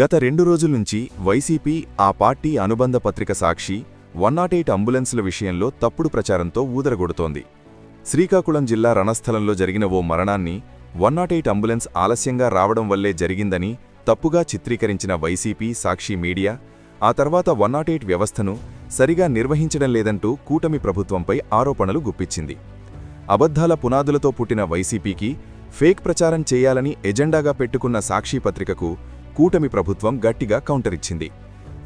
గత రెండు రోజుల నుంచి వైసీపీ ఆ పార్టీ అనుబంధ పత్రిక సాక్షి వన్ నాట్ ఎయిట్ అంబులెన్సుల విషయంలో తప్పుడు ప్రచారంతో ఊదరగొడుతోంది. శ్రీకాకుళం జిల్లా రణస్థలంలో జరిగిన ఓ మరణాన్ని వన్ నాట్ ఎయిట్ అంబులెన్స్ ఆలస్యంగా రావడం వల్లే జరిగిందని తప్పుగా చిత్రీకరించిన వైసీపీ సాక్షి మీడియా ఆ తర్వాత వన్ నాట్ ఎయిట్ వ్యవస్థను సరిగా నిర్వహించడం లేదంటూ కూటమి ప్రభుత్వంపై ఆరోపణలు గుప్పించింది. అబద్ధాల పునాదులతో పుట్టిన వైసీపీకి ఫేక్ ప్రచారం చేయాలని ఎజెండాగా పెట్టుకున్న సాక్షి పత్రికకు కూటమి ప్రభుత్వం గట్టిగా కౌంటరిచ్చింది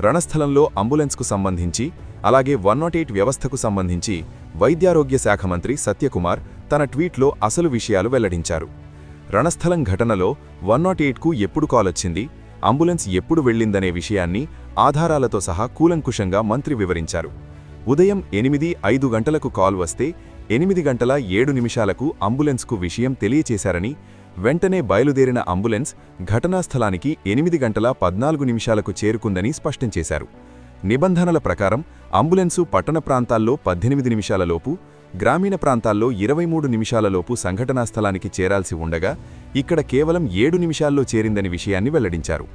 రణస్థలంలో అంబులెన్స్కు సంబంధించి అలాగే వన్ నాట్ ఎయిట్ వ్యవస్థకు సంబంధించి వైద్యారోగ్య శాఖ మంత్రి సత్యకుమార్ తన ట్వీట్లో అసలు విషయాలు వెల్లడించారు. రణస్థలం ఘటనలో వన్ నాట్ ఎయిట్కు ఎప్పుడు కాలొచ్చింది అంబులెన్స్ ఎప్పుడు వెళ్ళిందనే విషయాన్ని ఆధారాలతో సహా కూలంకుషంగా మంత్రి వివరించారు. ఉదయం ఎనిమిది ఐదు గంటలకు కాల్ వస్తే ఎనిమిది గంటల ఏడు నిమిషాలకు అంబులెన్స్కు విషయం తెలియచేశారని వెంటనే బయలుదేరిన అంబులెన్స్ ఘటనా స్థలానికి ఎనిమిది గంటల పద్నాలుగు నిమిషాలకు చేరుకుందని స్పష్టం చేశారు. నిబంధనల ప్రకారం అంబులెన్సు పట్టణ ప్రాంతాల్లో పద్దెనిమిది నిమిషాలలోపు గ్రామీణ ప్రాంతాల్లో ఇరవై మూడు నిమిషాలలోపు సంఘటనా స్థలానికి చేరాల్సి ఉండగా ఇక్కడ కేవలం ఏడు నిమిషాల్లో చేరిందని విషయాన్ని వెల్లడించారు.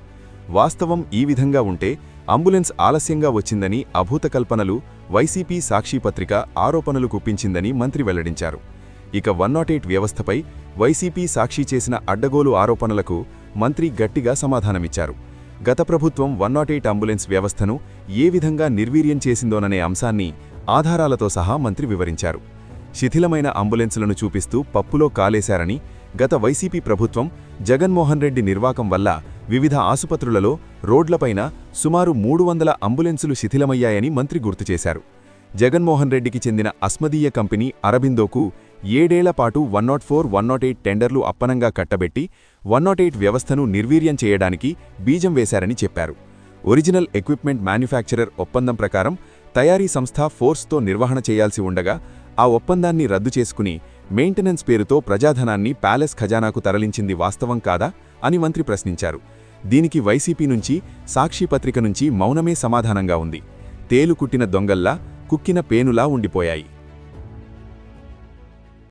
వాస్తవం ఈ విధంగా ఉంటే అంబులెన్స్ ఆలస్యంగా వచ్చిందని అభూత కల్పనలు వైసీపీ సాక్షిపత్రిక ఆరోపణలు కుప్పించిందని మంత్రి వెల్లడించారు. ఇక వన్ నాట్ ఎయిట్ వ్యవస్థపై వైసీపీ సాక్షి చేసిన అడ్డగోలు ఆరోపణలకు మంత్రి గట్టిగా సమాధానమిచ్చారు. గత ప్రభుత్వం వన్ నాట్ ఎయిట్ అంబులెన్స్ వ్యవస్థను ఏ విధంగా నిర్వీర్యం చేసిందోననే అంశాన్ని ఆధారాలతో సహా మంత్రి వివరించారు. శిథిలమైన అంబులెన్సులను చూపిస్తూ పప్పులో కాలేశారని గత వైసీపీ ప్రభుత్వం జగన్మోహన్ రెడ్డి నిర్వాకం వల్ల వివిధ ఆసుపత్రులలో రోడ్లపైన సుమారు మూడు వందల అంబులెన్సులు శిథిలమయ్యాయని మంత్రి గుర్తు చేశారు. జగన్మోహన్ రెడ్డికి చెందిన అస్మదీయ కంపెనీ అరబిందోకు ఏడేళ్ళపాటు one nought four one nought eight టెండర్లు అప్పనంగా కట్టబెట్టి వన్ నాట్ ఎయిట్ వ్యవస్థను నిర్వీర్యం చేయడానికి బీజం వేశారని చెప్పారు. ఒరిజినల్ ఎక్విప్మెంట్ మ్యానుఫ్యాక్చరర్ ఒప్పందం ప్రకారం తయారీ సంస్థ ఫోర్స్తో నిర్వహణ చేయాల్సి ఉండగా ఆ ఒప్పందాన్ని రద్దు చేసుకుని మెయింటెనెన్స్ పేరుతో ప్రజాధనాన్ని ప్యాలెస్ ఖజానాకు తరలించింది వాస్తవం కాదా అని మంత్రి ప్రశ్నించారు. దీనికి వైసీపీ నుంచి సాక్షి పత్రిక నుంచి మౌనమే సమాధానంగా ఉంది. తేలుకుట్టిన దొంగల్లా కుక్కిన పేనులా ఉండిపోయాయి.